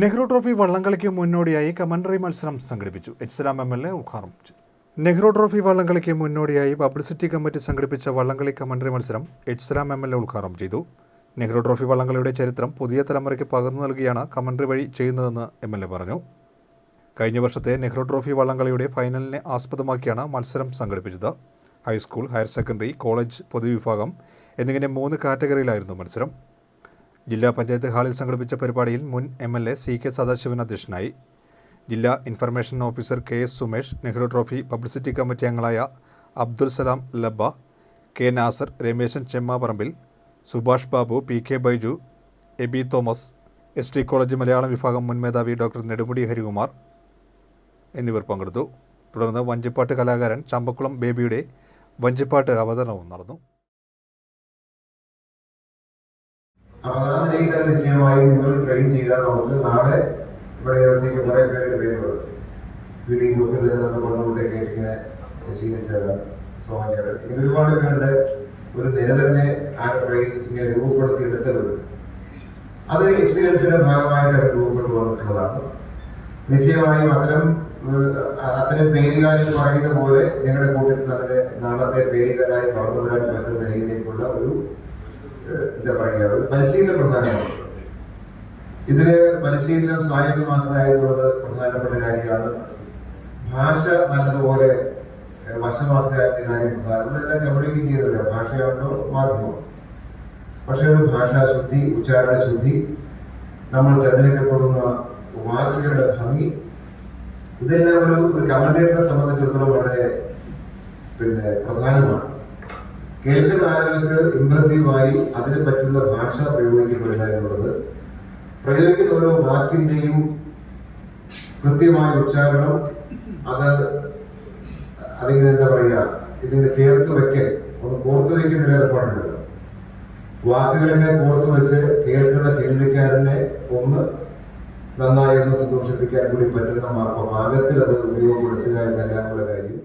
Nehru trophy വള്ളംകളിക്ക് മുന്നോടിയായി commentary മത്സരം സംഘടിപ്പിച്ചു. H Salam M L A ഉദ്ഘാടനം നെഹ്റു ട്രോഫി വള്ളംകളിക്ക് മുന്നോടിയായി പബ്ലിസിറ്റി കമ്മിറ്റി സംഘടിപ്പിച്ച വള്ളംകളി കമന്ററി മത്സരം H Salam M L A ഉദ്ഘാടനം ചെയ്തു. നെഹ്റു ട്രോഫി വള്ളംകളിയുടെ ചരിത്രം പുതിയ തലമുറയ്ക്ക് പകർന്നു നൽകിയാണ് കമന്ററി വഴി ചെയ്യുന്നതെന്ന് എം എൽ എ പറഞ്ഞു. കഴിഞ്ഞ വർഷത്തെ നെഹ്റു ട്രോഫി വള്ളംകളിയുടെ ഫൈനലിനെ ആസ്പദമാക്കിയാണ് മത്സരം സംഘടിപ്പിച്ചത്. High school higher secondary college പൊതുവിഭാഗം എന്നിങ്ങനെ മൂന്ന് കാറ്റഗറിയിലായിരുന്നു മത്സരം. ജില്ലാ പഞ്ചായത്ത് ഹാളിൽ സംഘടിപ്പിച്ച പരിപാടിയിൽ മുൻ M L A C K Sadasivan അധ്യക്ഷനായി. ജില്ലാ information officer K S Sumesh Nehru trophy publicity committee അംഗങ്ങളായ Abdul Salam Labba K Nasar Rameshan Chemmaparambil Subhash Babu P K Baiju A B Thomas S T college Malayalam വിഭാഗം മുൻ മേധാവി doctor Nedumudi Harikumar എന്നിവർ പങ്കെടുത്തു. തുടർന്ന് വഞ്ചിപ്പാട്ട് കലാകാരൻ ചമ്പക്കുളം ബേബിയുടെ വഞ്ചിപ്പാട്ട് അവതരണവും നടന്നു. അപ്പൊ ആ നിലയിൽ തന്നെ നിശ്ചയമായി നിങ്ങൾ ട്രെയിൻ ചെയ്താൽ നമുക്ക് നാളെ ഇവിടെ വ്യവസ്ഥയ്ക്ക് കുറെ പേരുടെ പേരുള്ളത് വീട്ടിൽ ഗ്രൂപ്പിൽ തന്നെ നമ്മൾ കൊണ്ടുപോട്ടേക്ക് ഇങ്ങനെ ശീലിച്ചതാണ് സോമനിയവർ ഇങ്ങനെ ഒരുപാട് പേരുടെ ഒരു നില തന്നെ ആ ഇങ്ങനെ രൂപപ്പെടുത്തി എടുത്തവരുണ്ട് അത് എക്സ്പീരിയൻസിന്റെ ഭാഗമായിട്ട് രൂപപ്പെട്ടു വന്നിട്ടുള്ളതാണ്. നിശ്ചയമായും അത്തരം അത്തരം പേരുകാരിൽ പറയുന്ന പോലെ നിങ്ങളുടെ കൂട്ടത്തിൽ തന്നെ നാളത്തെ പേരുകാരായി വളർന്നു വരാൻ പറ്റുന്ന രീതിയിലേക്കുള്ള ഒരു എന്താ പറയുക ഒരു പരിശീലനം പ്രധാനമാണ്. ഇതിന് പരിശീലനം സ്വായത്തമാക്കുക എന്നുള്ളത് പ്രധാനപ്പെട്ട കാര്യമാണ്. ഭാഷ നല്ലതുപോലെ വശമാക്കുക എന്ന കാര്യം പ്രധാനം. എല്ലാം കമ്മ്യൂണിക്കേറ്റ് ചെയ്തവരാണ് ഭാഷയാണോ? മാധ്യമം. പക്ഷേ ഒരു ഭാഷാശുദ്ധി ഉച്ചാരണ ശുദ്ധി നമ്മൾ തിരഞ്ഞെടുക്കപ്പെടുന്ന വാക്കുകളുടെ ഭംഗി ഇതെല്ലാം ഒരു ഒരു കമന്റേറ്ററിനെ സംബന്ധിച്ചിടത്തോളം വളരെ പിന്നെ പ്രധാനമാണ്. കേൾക്കുന്ന ആളുകൾക്ക് ഇംപ്രസീവായി അതിന് പറ്റുന്ന ഭാഷ പ്രയോഗിക്കപ്പെടുക എന്നുള്ളത് പ്രയോഗിക്കുന്ന ഓരോ വാക്കിന്റെയും കൃത്യമായ ഉച്ചാരണം അത് അതിങ്ങനെ എന്താ പറയുക ഇതിങ്ങനെ ചേർത്ത് വെക്കൽ ഒന്ന് കോർത്തു വെക്കുന്ന ഏർപ്പാടുണ്ട് ഏർപ്പാടുണ്ടല്ലോ. വാക്കുകൾ ഇങ്ങനെ കോർത്തു വെച്ച് കേൾക്കുന്ന കേൾവിക്കാരനെ ഒന്ന് നന്നായി ഒന്ന് സന്തോഷിപ്പിക്കാൻ കൂടി പറ്റുന്ന പാകത്തിൽ അത് ഉപയോഗപ്പെടുത്തുക എന്നെല്ലാം കൂടെ കാര്യം.